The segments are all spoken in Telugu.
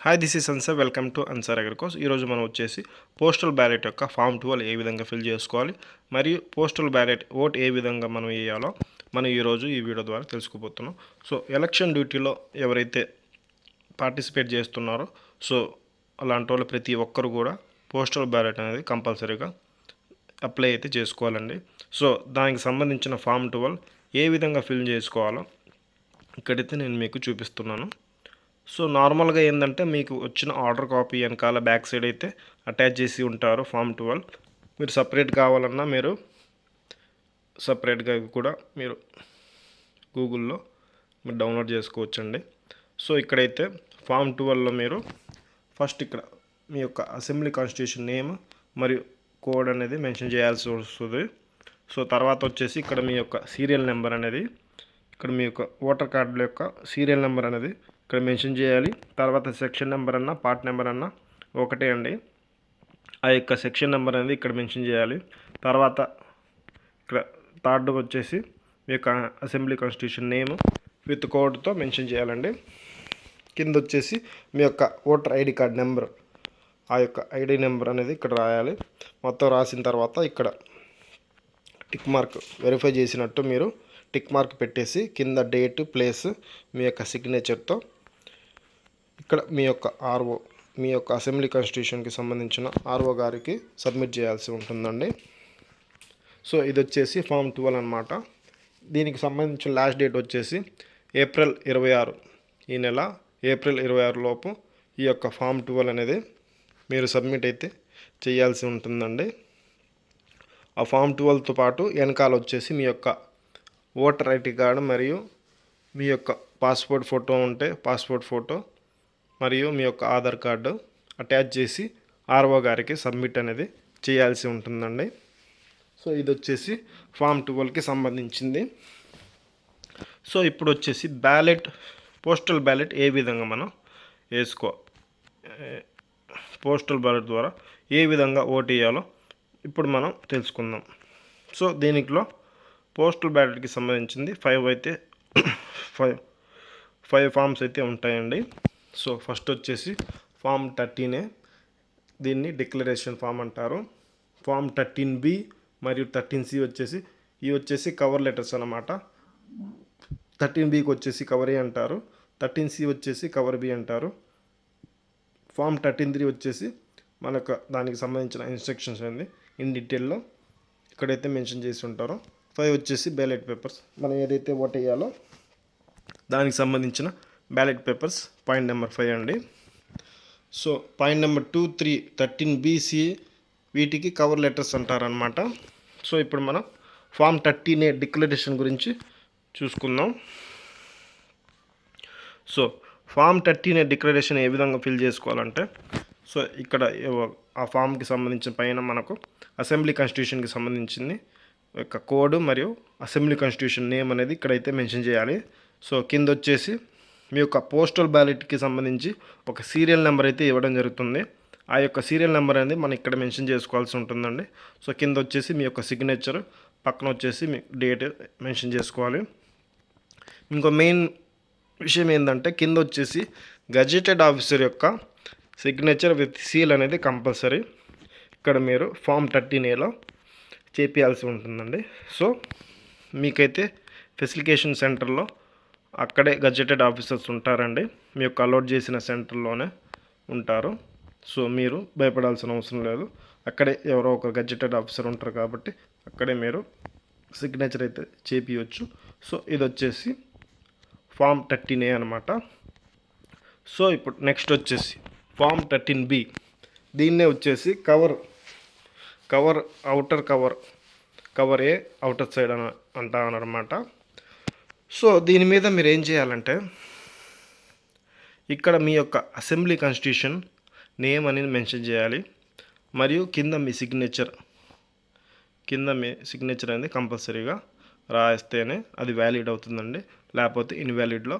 Hi this is answer welcome to answer Agricos ఈరోజు మనం వచ్చేసి పోస్టల్ బ్యాలెట్ యొక్క ఫామ్ ట్వెల్వ్ ఏ విధంగా ఫిల్ చేసుకోవాలి మరియు పోస్టల్ బ్యాలెట్ ఓట్ ఏ విధంగా మనం వేయాలో మనం ఈరోజు ఈ వీడియో ద్వారా తెలుసుకుపోతున్నాం సో ఎలక్షన్ డ్యూటీలో ఎవరైతే పార్టిసిపేట్ చేస్తున్నారో సో అలాంటి వాళ్ళు ప్రతి ఒక్కరు కూడా పోస్టల్ బ్యాలెట్ అనేది కంపల్సరీగా అప్లై అయితే చేసుకోవాలండి. సో దానికి సంబంధించిన ఫామ్ ట్వెల్వ్ ఏ విధంగా ఫిల్ చేసుకోవాలో ఇక్కడైతే నేను మీకు చూపిస్తున్నాను. సో నార్మల్గా ఏంటంటే మీకు వచ్చిన ఆర్డర్ కాపీ వెనకాల బ్యాక్ సైడ్ అయితే అటాచ్ చేసి ఉంటారు ఫామ్ ట్వెల్వ్. మీరు సపరేట్ కావాలన్నా మీరు సపరేట్గా కూడా మీరు గూగుల్లో మీరు డౌన్లోడ్ చేసుకోవచ్చండి. సో ఇక్కడైతే ఫామ్ ట్వెల్వ్లో మీరు ఫస్ట్ ఇక్కడ మీ యొక్క అసెంబ్లీ కాన్స్టిట్యూషన్ నేమ్ మరియు కోడ్ అనేది మెన్షన్ చేయాల్సి వస్తుంది. సో తర్వాత వచ్చేసి ఇక్కడ మీ యొక్క సీరియల్ నెంబర్ అనేది ఇక్కడ మీ యొక్క ఓటర్ కార్డుల యొక్క సీరియల్ నెంబర్ అనేది ఇక్కడ మెన్షన్ చేయాలి. తర్వాత సెక్షన్ నెంబర్ అన్న పార్ట్ నెంబర్ అన్న ఒకటే అండి. ఆ యొక్క సెక్షన్ నెంబర్ అనేది ఇక్కడ మెన్షన్ చేయాలి. తర్వాత ఇక్కడ థర్డ్ వచ్చేసి మీ యొక్క అసెంబ్లీ కాన్స్టిట్యూషన్ నేమ్ విత్ కోడ్తో మెన్షన్ చేయాలండి. కింద వచ్చేసి మీ యొక్క ఓటర్ ఐడి కార్డ్ నెంబర్ ఆ యొక్క ఐడి నెంబర్ అనేది ఇక్కడ రాయాలి. మొత్తం రాసిన తర్వాత ఇక్కడ టిక్ మార్క్ వెరిఫై చేసినట్టు మీరు టిక్ మార్క్ పెట్టేసి కింద డేట్ ప్లేస్ మీ యొక్క సిగ్నేచర్తో ఇక్కడ మీ యొక్క ఆర్ఓ మీ యొక్క అసెంబ్లీ కాన్స్టిట్యూషన్కి సంబంధించిన ఆర్ఓ గారికి సబ్మిట్ చేయాల్సి ఉంటుందండి. సో ఇది వచ్చేసి ఫామ్ ట్వెల్వ్ అనమాట దీనికి సంబంధించిన లాస్ట్ డేట్ వచ్చేసి ఏప్రిల్ ఇరవై ఆరు. ఈ నెల ఏప్రిల్ ఇరవై ఆరు లోపు ఈ యొక్క ఫామ్ ట్వెల్వ్ అనేది మీరు సబ్మిట్ అయితే చేయాల్సి ఉంటుందండి. ఆ ఫామ్ ట్వెల్వ్తో పాటు వెనకాల వచ్చేసి మీ యొక్క ఓటర్ ఐడి కార్డు మరియు మీ యొక్క పాస్పోర్ట్ ఫోటో ఉంటే పాస్పోర్ట్ ఫోటో మరియు మీ యొక్క ఆధార్ కార్డు అటాచ్ చేసి ఆర్ఓ గారికి సబ్మిట్ అనేది చేయాల్సి ఉంటుందండి. సో ఇది వచ్చేసి ఫామ్ ట్వెల్వ్కి సంబంధించింది. సో ఇప్పుడు వచ్చేసి బ్యాలెట్ పోస్టల్ బ్యాలెట్ ఏ విధంగా మనం వేసుకో పోస్టల్ బ్యాలెట్ ద్వారా ఏ విధంగా ఓటు వేయాలో ఇప్పుడు మనం తెలుసుకుందాం. సో దీనిలో పోస్టల్ బ్యాలెట్కి సంబంధించింది ఫైవ్ అయితే ఫైవ్ ఫైవ్ ఫామ్స్ అయితే ఉంటాయండి. సో ఫస్ట్ వచ్చేసి ఫామ్ థర్టీనే దీన్ని డిక్లరేషన్ ఫామ్ అంటారు. ఫామ్ థర్టీన్ బి మరియు థర్టీన్ సి వచ్చేసి ఇవి వచ్చేసి కవర్ లెటర్స్ అన్నమాట. థర్టీన్ బికి వచ్చేసి కవర్ ఏ అంటారు. థర్టీన్ సి వచ్చేసి కవర్ బి అంటారు. ఫామ్ థర్టీన్ త్రీ వచ్చేసి మనకు దానికి సంబంధించిన ఇన్స్ట్రక్షన్స్ ఉంది ఇన్ డీటెయిల్లో ఇక్కడైతే మెన్షన్ చేసి ఉంటారో. ఫైవ్ వచ్చేసి బ్యాలెట్ పేపర్స్ మనం ఏదైతే ఓట్ వేయాలో దానికి సంబంధించిన ballot papers point number five అండి. So point number two three thirteen B వీటికి కవర్ లెటర్స్ అంటారనమాట సో ఇప్పుడు మనం ఫామ్ థర్టీన్ ఏ డిక్లరేషన్ గురించి చూసుకుందాం. So form thirteen A declaration ఏ విధంగా ఫిల్ చేసుకోవాలంటే సో ఇక్కడ ఆ ఫామ్కి సంబంధించిన పైన మనకు అసెంబ్లీ కాన్స్టిట్యూషన్కి సంబంధించింది యొక్క కోడ్ మరియు అసెంబ్లీ కాన్స్టిట్యూషన్ నేమ్ అనేది ఇక్కడైతే మెన్షన్ చేయాలి. సో కింద వచ్చేసి మీ యొక్క పోస్టల్ బ్యాలెట్కి సంబంధించి ఒక సీరియల్ నెంబర్ అయితే ఇవ్వడం జరుగుతుంది. ఆ యొక్క సీరియల్ నెంబర్ అనేది మనం ఇక్కడ మెన్షన్ చేసుకోవాల్సి ఉంటుందండి. సో కింద వచ్చేసి మీ యొక్క సిగ్నేచర్ పక్కన వచ్చేసి మీ డేట్ మెన్షన్ చేసుకోవాలి. ఇంకో మెయిన్ విషయం ఏంటంటే కింద వచ్చేసి గజెటెడ్ ఆఫీసర్ యొక్క సిగ్నేచర్ విత్ సీల్ అనేది కంపల్సరీ ఇక్కడ మీరు ఫామ్ థర్టీన్ ఏలో చేపియాల్సి ఉంటుందండి. సో మీకైతే ఫెసిలికేషన్ సెంటర్లో అక్కడే గజెటెడ్ ఆఫీసర్స్ ఉంటారండి. మీ యొక్క అలౌట్ చేసిన సెంటర్లోనే ఉంటారు. సో మీరు భయపడాల్సిన అవసరం లేదు. అక్కడే ఎవరో ఒక గజెటెడ్ ఆఫీసర్ ఉంటారు కాబట్టి అక్కడే మీరు సిగ్నేచర్ అయితే చేపియచ్చు. సో ఇది వచ్చేసి ఫామ్ థర్టీన్ ఏ అనమాట సో ఇప్పుడు నెక్స్ట్ వచ్చేసి ఫామ్ థర్టీన్ బి. దీన్నే వచ్చేసి cover cover outer cover cover A outer side అని అంటామన్నమాట సో దీని మీద మీరు ఏం చేయాలంటే ఇక్కడ మీ యొక్క అసెంబ్లీ కాన్స్టిట్యూషన్ నేమ్ అనేది మెన్షన్ చేయాలి. మరియు కింద మీ సిగ్నేచర్ కింద మీ సిగ్నేచర్ అనేది కంపల్సరీగా రాస్తేనే అది వ్యాలిడ్ అవుతుందండి. లేకపోతే ఇన్వాలిడ్లో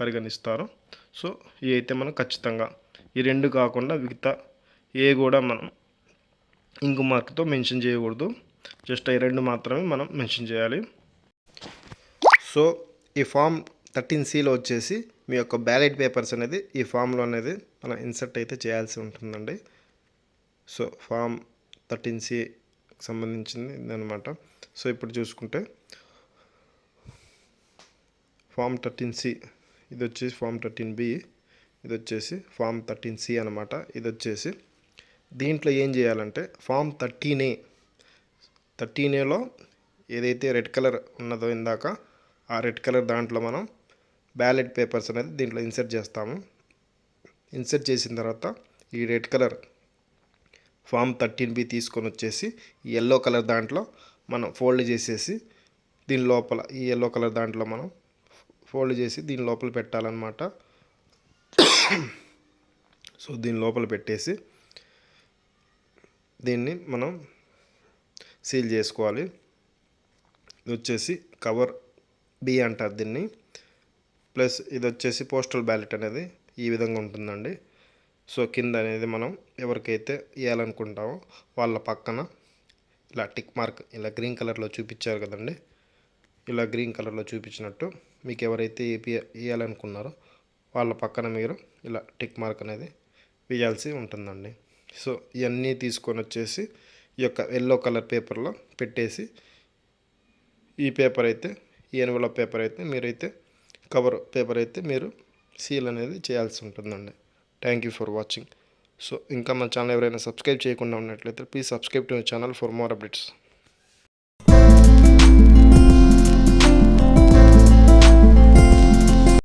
పరిగణిస్తారు. సో ఇవి అయితే మనం ఖచ్చితంగా ఈ రెండు కాకుండా మిగతా ఏ కూడా మనం ఇంకు మార్క్తో మెన్షన్ చేయకూడదు. జస్ట్ ఈ రెండు మాత్రమే మనం మెన్షన్ చేయాలి. సో ఈ ఫామ్ థర్టీన్ సిలో వచ్చేసి మీ యొక్క బ్యాలెట్ పేపర్స్ అనేది ఈ ఫామ్లో అనేది మనం ఇన్సర్ట్ అయితే చేయాల్సి ఉంటుందండి. సో ఫామ్ థర్టీన్ సి సంబంధించింది అనమాట సో ఇప్పుడు చూసుకుంటే ఫామ్ థర్టీన్ సి ఇది వచ్చేసి ఫామ్ థర్టీన్ బి ఇది వచ్చేసి ఫామ్ థర్టీన్ సి అనమాట ఇది వచ్చేసి దీంట్లో ఏం చేయాలంటే ఫామ్ థర్టీన్ ఏ థర్టీన్ ఏలో ఏదైతే రెడ్ కలర్ ఉన్నదో ఇందాక ఆ రెడ్ కలర్ దాంట్లో మనం బ్యాలెట్ పేపర్స్ అనేది దీంట్లో ఇన్సర్ట్ చేస్తాము. ఇన్సర్ట్ చేసిన తర్వాత ఈ red colour form thirteen B తీసుకొని వచ్చేసి ఈ ఎల్లో కలర్ దాంట్లో మనం ఫోల్డ్ చేసేసి దీని లోపల ఈ ఎల్లో కలర్ దాంట్లో మనం ఫోల్డ్ చేసి దీని లోపల పెట్టాలన్నమాట. సో దీని లోపల పెట్టేసి దీన్ని మనం సీల్ చేసుకోవాలి. వచ్చేసి కవర్ బి అంటారు దీన్ని. ప్లస్ ఇది వచ్చేసి పోస్టల్ బ్యాలెట్ అనేది ఈ విధంగా ఉంటుందండి. సో కింద అనేది మనం ఎవరికైతే వేయాలనుకుంటామో వాళ్ళ పక్కన ఇలా టిక్ మార్క్ ఇలా గ్రీన్ కలర్లో చూపించారు కదండి. ఇలా గ్రీన్ కలర్లో చూపించినట్టు మీకు ఎవరైతే ఏపీ ఇవ్వాలనుకున్నారో వాళ్ళ పక్కన మీరు ఇలా టిక్ మార్క్ అనేది వేయాల్సి ఉంటుందండి. సో ఇవన్నీ తీసుకొని వచ్చేసి ఈ యొక్క ఎల్లో కలర్ పేపర్లో పెట్టేసి ఈ పేపర్ అయితే ఈ ఎన్వలప్ పేపర్ అయితే మీరైతే కవర్ పేపర్ అయితే మీరు సీల్ అనేది చేయాల్సి ఉంటుందండి. Thank you for watching so ఇంకా మా ఛానల్ ఎవరైనా సబ్స్క్రైబ్ చేయకుండా ఉన్నట్లయితే please subscribe to my channel for more updates